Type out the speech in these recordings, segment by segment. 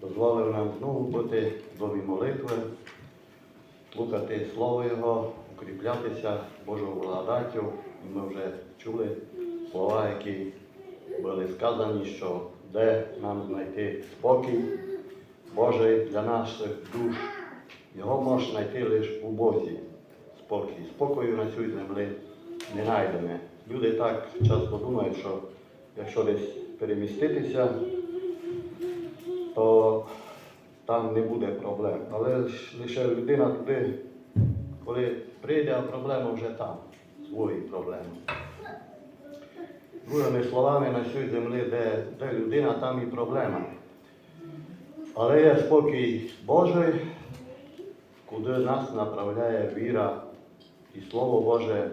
дозволив нам знову бути в домі молитви, слухати Слово Його, укріплятися Божою благодаттю. І ми вже чули слова, які були сказані, що де нам знайти спокій Божий для наших душ. Його можна знайти лише у Бозі. Спокій. Спокою на цій землі не знайдемо. Люди так часто думають, що якщо десь переміститися, то там не буде проблем. Але лише людина туди, коли прийде, а проблема вже там, свої проблеми. Другими словами, на цій землі, де, де людина, там і проблема. Але є спокій Божий, куди нас направляє віра і Слово Боже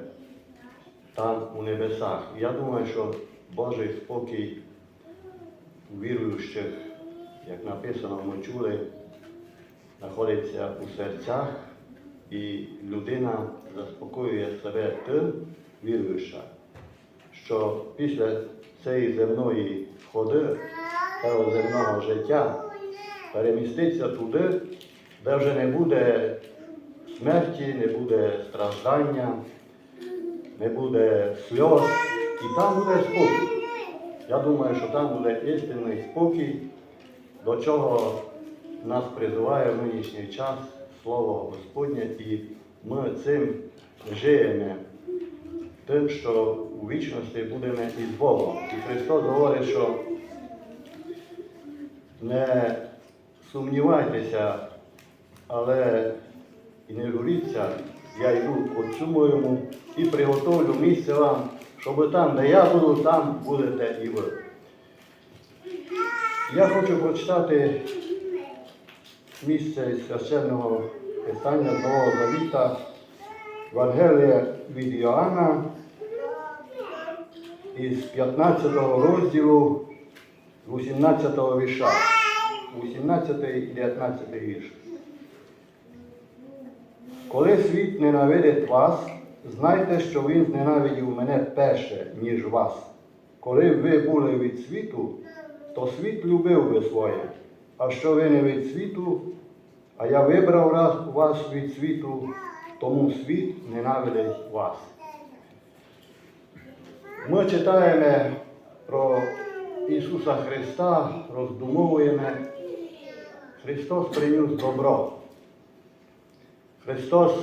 там у небесах. Я думаю, що Божий спокій віруючих, як написано, ми чули, знаходиться у серцях, і людина заспокоює себе тим, віруюча, що після цієї земної ходи, цього земного життя, переміститься туди, де вже не буде смерті, не буде страждання, не буде сльоз, і там буде спокій. Я думаю, що там буде істинний спокій, до чого нас призиває в нинішній час Слово Господнє, і ми цим живемо, тим, що у вічності будемо із Богом. І Христос говорить, що не сумнівайтеся, але і не журіться, я йду Отцю моєму і приготовлю місце вам, щоб там, де я буду, там будете і ви. Я хочу прочитати місце священного писання Нового Завіта, Евангелія від Іоанна із 15 розділу 18 вірша. 18 і 19 вірш. Коли світ ненавидить вас, знайте, що він зненавидів мене перше, ніж вас. Коли ви були від світу, то світ любив би своє. А що ви не від світу, а я вибрав вас від світу, тому світ ненавидить вас. Ми читаємо про Ісуса Христа, роздумовуємо. Христос приніс добро. Христос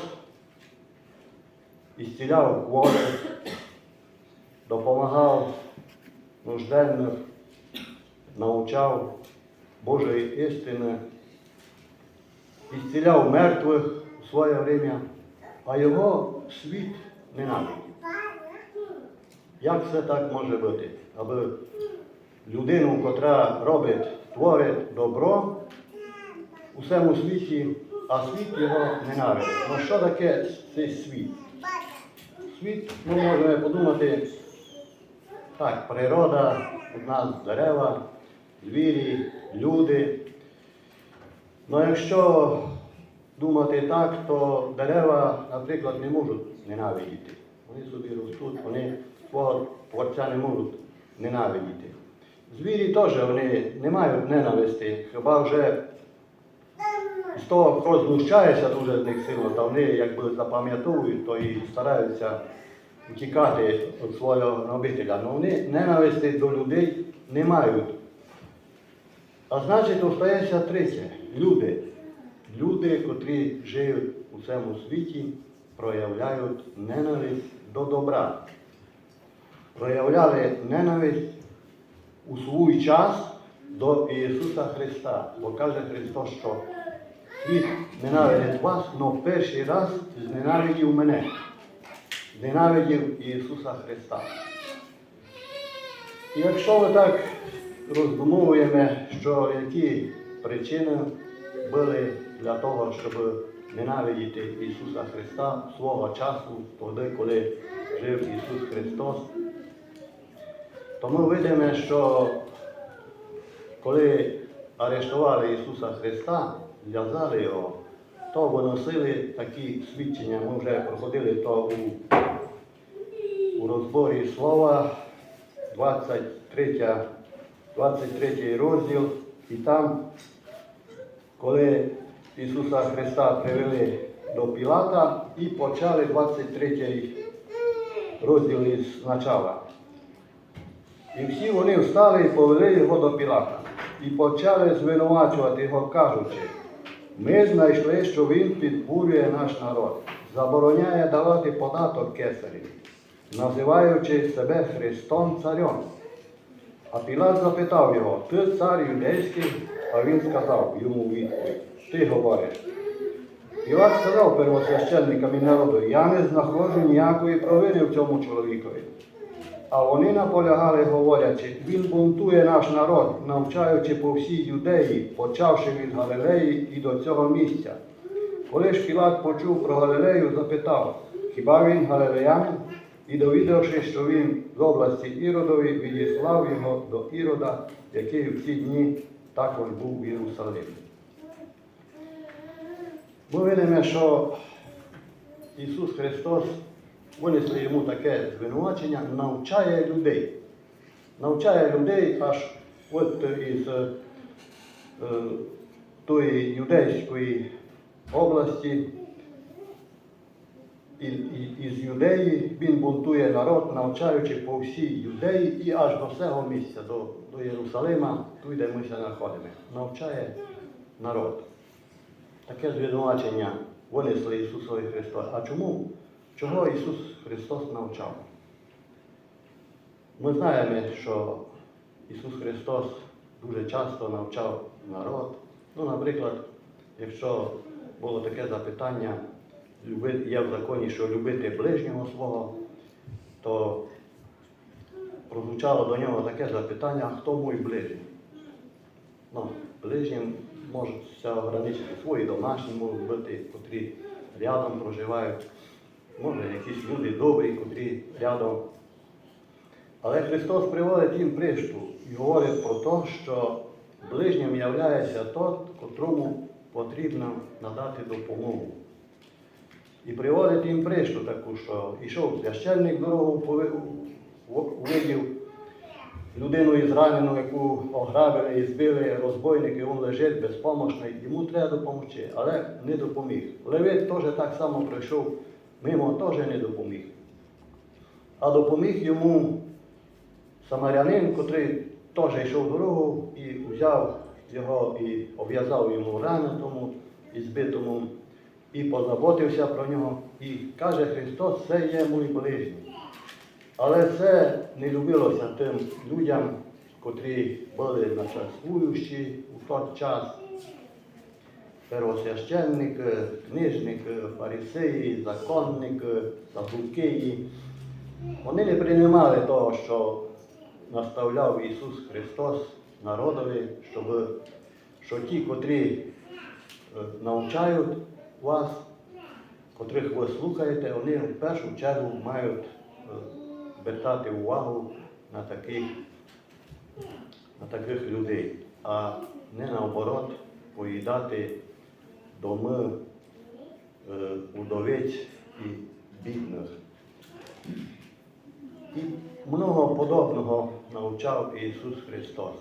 ісціляв хворих, допомагав нужденних, навчав Божої істини, ісціляв мертвих у своє время, а його світ ненавидів. Як це так може бути? Аби людину, котра робить, творить добро у всьому світі, а світ його ненавидить. Ну що таке цей світ? Світ, ми можемо подумати, так, природа, у нас дерева, звірі, люди. Ну якщо думати так, то дерева, наприклад, не можуть ненавидіти. Вони собі ростуть, вони свого творця не можуть ненавидіти. Звірі теж вони не мають ненависти, хіба вже з того, хто знущається дуже з них сильно, то вони якби запам'ятовують, то і стараються втікати від свого нобителя. Але вони ненависти до людей не мають. А значить, остається третє. Люди. Люди, котрі живуть у цьому світі, проявляють ненависть до добра. Проявляли ненависть у свій час до Ісуса Христа. Бо каже Христос, що світ ненавидить вас, але перший раз зненавидів мене. Зненавидів Ісуса Христа. І якщо ви так роздумовуємо, що які причини були для того, щоб ненавидіти Ісуса Христа свого часу, тоді, коли жив Ісус Христос, то ми видимо, що коли арештували Ісуса Христа, зв'язали його, то виносили такі свідчення. Ми вже проходили то у, у розборі слова 23, 23 розділ, і там коли Ісуса Христа привели до Пілата і почали 23 розділ із начала. І всі вони встали і повели його до Пілата. І почали звинувачувати його, кажучи, ми знайшли, що він підбурює наш народ, забороняє давати податок кесареві, називаючи себе Христом Царем. А Пілат запитав його, ти цар юдейський? А він сказав йому відповідь, ти говориш. Пілат сказав первосвященникам і народу, я не знаходжу ніякої провини в цьому чоловікові. А вони наполягали, говорячи, він бунтує наш народ, навчаючи по всій юдеї, почавши від Галилеї і до цього місця. Коли ж Пілат почув про Галилею, запитав, хіба він галилеянин? І довідавши, що він з області Іродові, відіслав його до Ірода, який в ці дні також був в Єрусалимі. Ми видимо, що Ісус Христос винесли йому таке звинувачення, навчає людей. Навчає людей аж от із е, е, тої юдейської області, із юдеї він бунтує народ, навчаючи по всій юдеї і аж до цього місця, до, до Єрусалима, тут, де ми знаходимо. Навчає народ. Таке звинувачення винесли Ісусові Христос. А чому? Чого Ісус Христос навчав? Ми знаємо, що Ісус Христос дуже часто навчав народ. Ну, наприклад, якщо було таке запитання, є в законі, що любити ближнього свого, то прозвучало до нього таке запитання, хто мій ближній? Ну, ближнім можуть ограничити свої домашні, можуть бути, котрі рядом проживають. Може, якісь люди добрі, котрі рядом. Але Христос приводить їм пришту і говорить про те, що ближнім являється тот, котрому потрібно надати допомогу. І приводить їм пришту таку, що йшов священник дорогу, увидів людину із ранену, яку ограбили і збили розбойники, він лежить безпомощний, йому треба допомогти, але не допоміг. Левит теж так само прийшов мимо, теж не допоміг. А допоміг йому самарянин, котрий теж йшов дорогу і взяв його і обв'язав йому рану тому і збитому, і позаботився про нього. І каже Христос, це є мій ближній. Але це не любилося тим людям, котрі були начальствуючі у той час. Первосвященник, книжник, фарисеї, законник, е. Вони не приймали того, що наставляв Ісус Христос народові, щоб що ті, котрі е, навчають вас, котрих ви слухаєте, вони в першу чергу мають е, звертати увагу на таких, на таких людей, а не наоборот поїдати доми е, удовиць і бідних. І много подобного навчав Ісус Христос.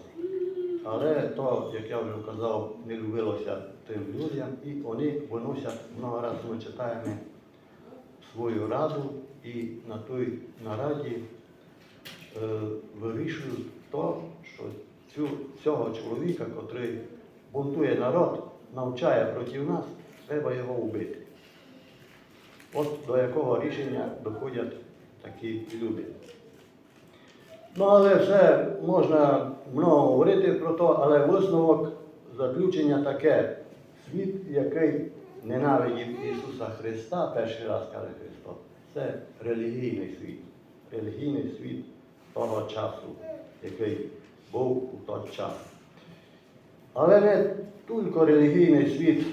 Але то, як я вже казав, не любилося тим людям, і вони виносять много разів ми читаємо свою раду і на той нараді е, вирішують то, що цю, цього чоловіка, котрий бунтує народ, навчає проти нас, треба його вбити. От до якого рішення доходять такі люди. Ну, але все можна много говорити про то, але висновок заключення таке. Світ, який ненавидів Ісуса Христа, перший раз каже Христос, це релігійний світ, релігійний світ того часу, який був у той час. Але не тільки релігійний світ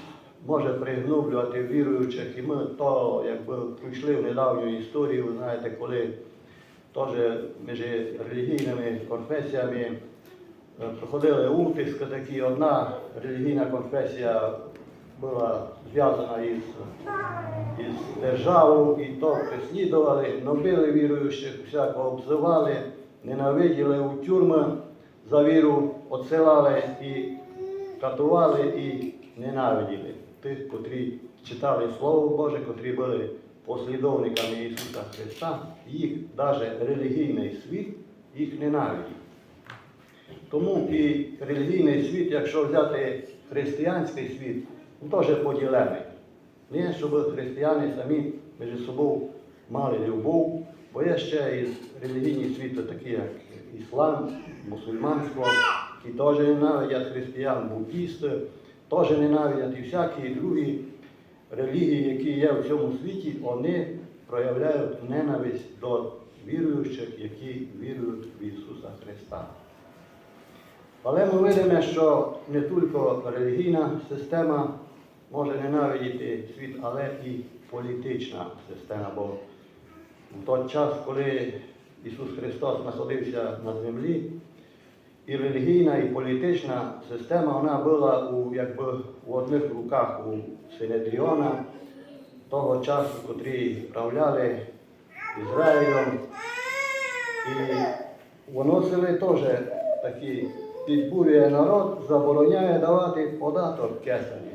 може пригноблювати віруючих, і ми то якби пройшли в недавню історію, ви знаєте, коли теж між релігійними конфесіями е, проходили утиски такі. Одна релігійна конфесія була зв'язана із, із державою, і то переслідували, набили віруючих, всяко обзивали, ненавиділи у тюрми за віру, отсилали і катували і ненавиділи тих, котрі читали Слово Боже, котрі були послідовниками Ісуса Христа, їх навіть релігійний світ їх ненавидів. Тому і релігійний світ, якщо взяти християнський світ, він теж поділений. Не щоб християни самі між собою мали любов, бо є ще і релігійні світи, такі як іслам, мусульманство, які теж ненавидять християн, буддісти, теж ненавидять і всякі другі релігії, які є в цьому світі, вони проявляють ненависть до віруючих, які вірують в Ісуса Христа. Але ми видимо, що не тільки релігійна система може ненавидіти світ, але і політична система. Бо в той час, коли Ісус Христос знаходився на землі, і релігійна, і політична система вона була у, якби, у одних руках у Синедріона того часу, котрі правляли Ізраїлем. І виносили теж такі підбурює народ, забороняє давати податок кесарі.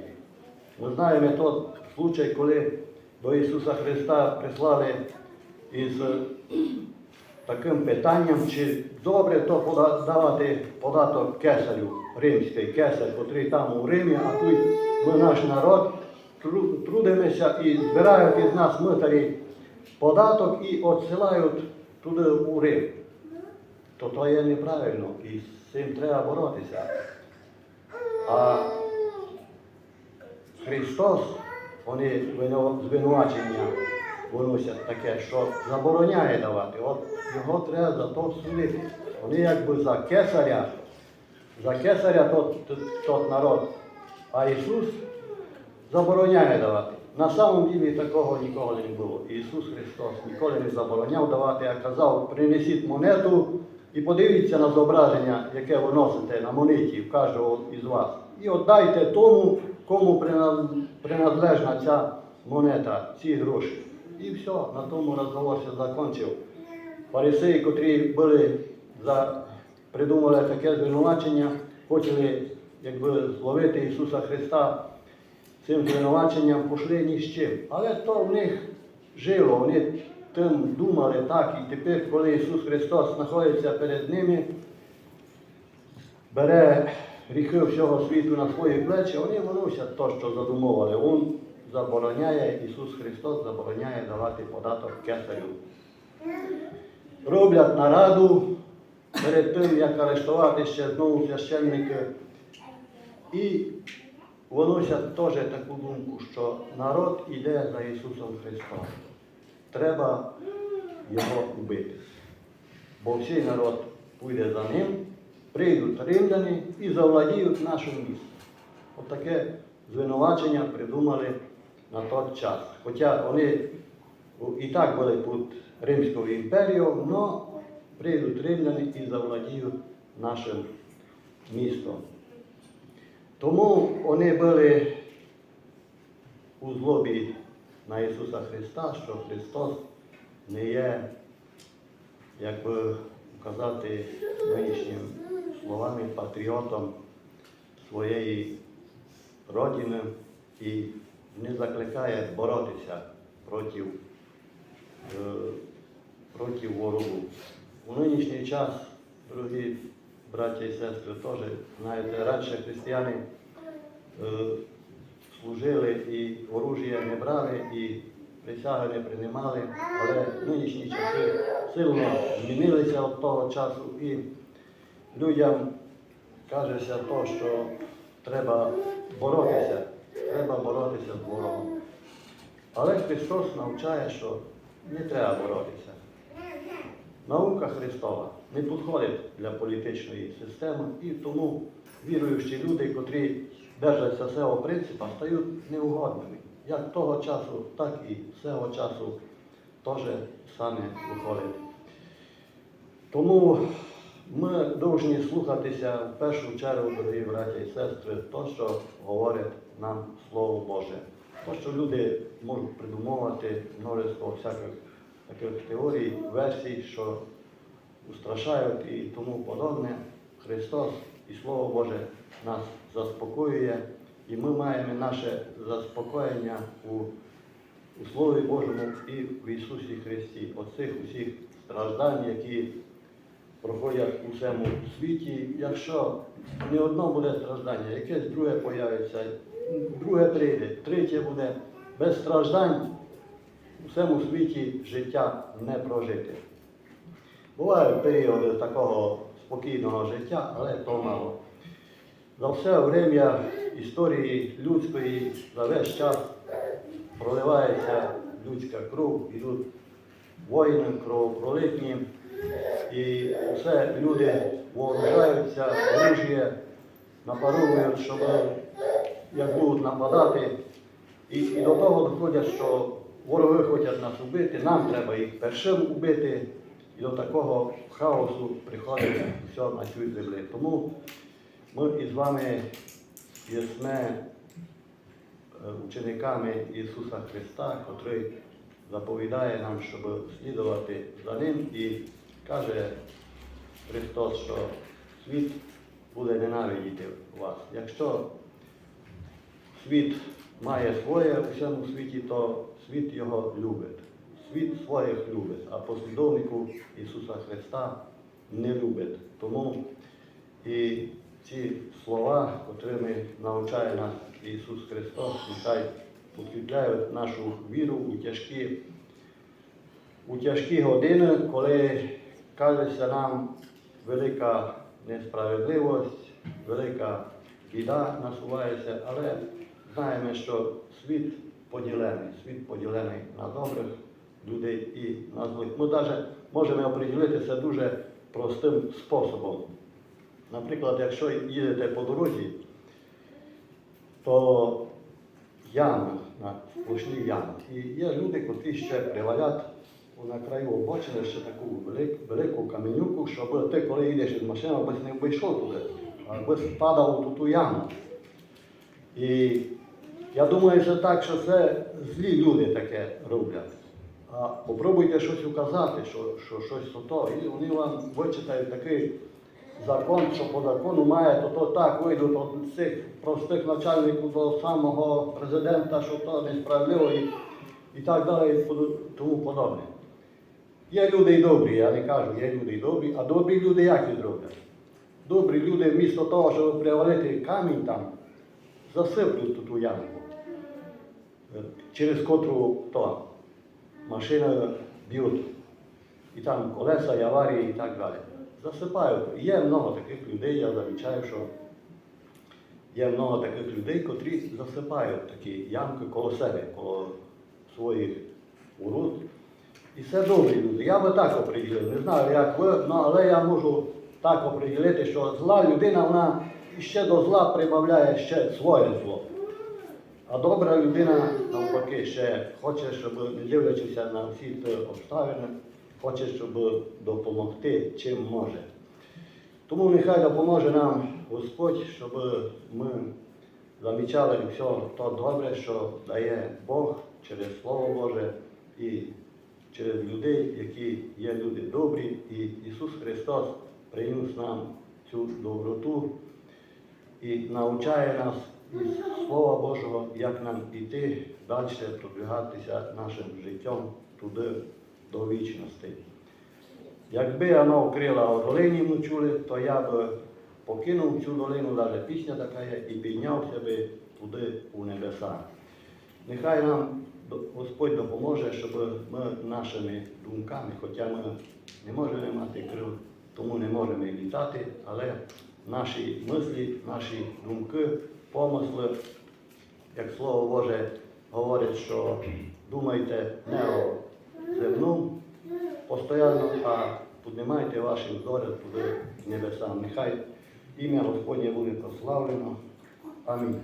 Ми знаємо той случай, коли до Ісуса Христа прислали із таким питанням, чи добре то давати податок кесарю, римський кесар, котрий там у Римі, а тут ми наш народ трудимося і збирають із нас митарі податок і відсилають туди у Рим. То то є неправильно і з цим треба боротися. А Христос, вони звинувачення виносять таке, що забороняє давати. От його треба за то судити. Вони якби за кесаря, за кесаря тот, тот, тот народ, а Ісус забороняє давати. На самом ділі такого ніколи не було. Ісус Христос ніколи не забороняв давати, а казав, принесіть монету і подивіться на зображення, яке ви носите на монеті в кожного із вас. І віддайте тому, кому прина- принадлежна ця монета, ці гроші. І все, на тому розговор се закінчив. Фарисеї, котрі були за, придумали таке звинувачення, хотіли якби зловити Ісуса Христа цим звинуваченням пішли ні з чим. Але то в них жило, вони тим думали так, і тепер, коли Ісус Христос знаходиться перед ними, бере гріхи всього світу на свої плечі, вони виносять те, що задумували. Забороняє, Ісус Христос забороняє давати податок кесарю. Роблять нараду перед тим, як арештувати ще знову священники. І виносять теж таку думку, що народ іде за Ісусом Христом. Треба його вбити. Бо всій народ піде за ним, прийдуть римляни і завладіють нашим містом. От звинувачення придумали на той час. Хоча вони і так були під Римською імперією, але прийдуть римляни і завладіють нашим містом. Тому вони були у злобі на Ісуса Христа, що Христос не є, як би казати нинішніми словами, патріотом своєї родини і не закликає боротися проти, е, проти ворогу. У нинішній час, дорогі браття і сестри, теж, знаєте, раніше християни е, служили і оружія не брали, і присяги не приймали, але нинішні часи сильно змінилися від того часу і людям кажеться то, що треба боротися, треба боротися з ворогом. Але Христос навчає, що не треба боротися. Наука Христова не підходить для політичної системи, і тому віруючі люди, котрі держаться цього принципу, стають неугодними. Як того часу, так і цього часу теж саме виходить. Тому ми повинні слухатися в першу чергу, дорогі браті і сестри, то, що говорить нам Слово Боже. То, що люди можуть придумовувати множество всяких таких теорій, версій, що устрашають і тому подобне. Христос і Слово Боже нас заспокоює, і ми маємо наше заспокоєння у, у Слові Божому і в Ісусі Христі. Оцих усіх страждань, які проходять у всьому світі. Якщо не одно буде страждання, якесь друге появиться, друге прийде, третє буде без страждань у всьому світі життя не прожити. Бувають періоди такого спокійного життя, але то мало. За все время історії людської, за весь час проливається людська кров, ідуть воїни кровопролитні, і все люди вооружаються, оружие напарують, щоб як будуть нападати. І, і до того доходять, що вороги хочуть нас убити, нам треба їх першим убити. І до такого хаосу приходить все на цю землі. Тому ми із вами єсме е, учениками Ісуса Христа, котрий заповідає нам, щоб слідувати за Ним і каже Христос, що світ буде ненавидіти вас. Якщо світ має своє у всьому світі, то світ його любить. Світ своїх любить, а послідовників Ісуса Христа не любить. Тому і ці слова, котрими навчає нас Ісус Христос, нехай укріпляють нашу віру у тяжкі, у тяжкі години, коли кажеться нам велика несправедливість, велика біда насувається, але знаємо, що світ поділений, світ поділений на добрих людей і на злих. Ми навіть можемо оприділити це дуже простим способом. Наприклад, якщо їдете по дорозі, то яма, сплошні ями. І є люди, котрі ще привалять на краю обочини ще таку велику, каменюку, щоб ти, коли йдеш із машиною, аби не вийшов туди, аби впадав у ту яму. І я думаю, що так, що це злі люди таке роблять. А попробуйте щось указати, що, що щось то, то, і вони вам вичитають такий закон, що по закону має, то, то так вийдуть від цих простих начальників до самого президента, що то несправедливо і, і так далі, і тому подобне. Є люди і добрі, я не кажу, є люди і добрі, а добрі люди як і зроблять? Добрі люди, вмісто того, щоб привалити камінь там, засиплють ту, ямку, через котру то, машини б'ють, і там колеса, і аварії і так далі. Засипають. Є много таких людей, я замічаю, що є много таких людей, котрі засипають такі ямки коло себе, коло своїх урод. І це добрі люди. Я би так оприділив. Не знаю, як ви, ну, але я можу так оприділити, що зла людина, вона ще до зла прибавляє ще своє зло. А добра людина, навпаки, ще хоче, щоб, не дивлячись на всі ці обставини, хоче, щоб допомогти чим може. Тому нехай допоможе нам Господь, щоб ми замічали все то добре, що дає Бог через Слово Боже і через людей, які є люди добрі, і Ісус Христос приніс нам цю доброту і навчає нас із Слова Божого, як нам іти далі, продвигатися нашим життям туди до вічності. Якби воно вкрила у долині ми чули, то я б покинув цю долину, навіть пісня така є, і піднявся би туди у небеса. Нехай нам Господь допоможе, щоб ми нашими думками, хоча ми не можемо мати крил, тому не можемо літати, але наші мислі, наші думки, помисли, як Слово Боже говорить, що думайте не о земному постійно, а піднімайте ваші зорі туди небесам. Нехай ім'я Господнє буде прославлено. Амінь.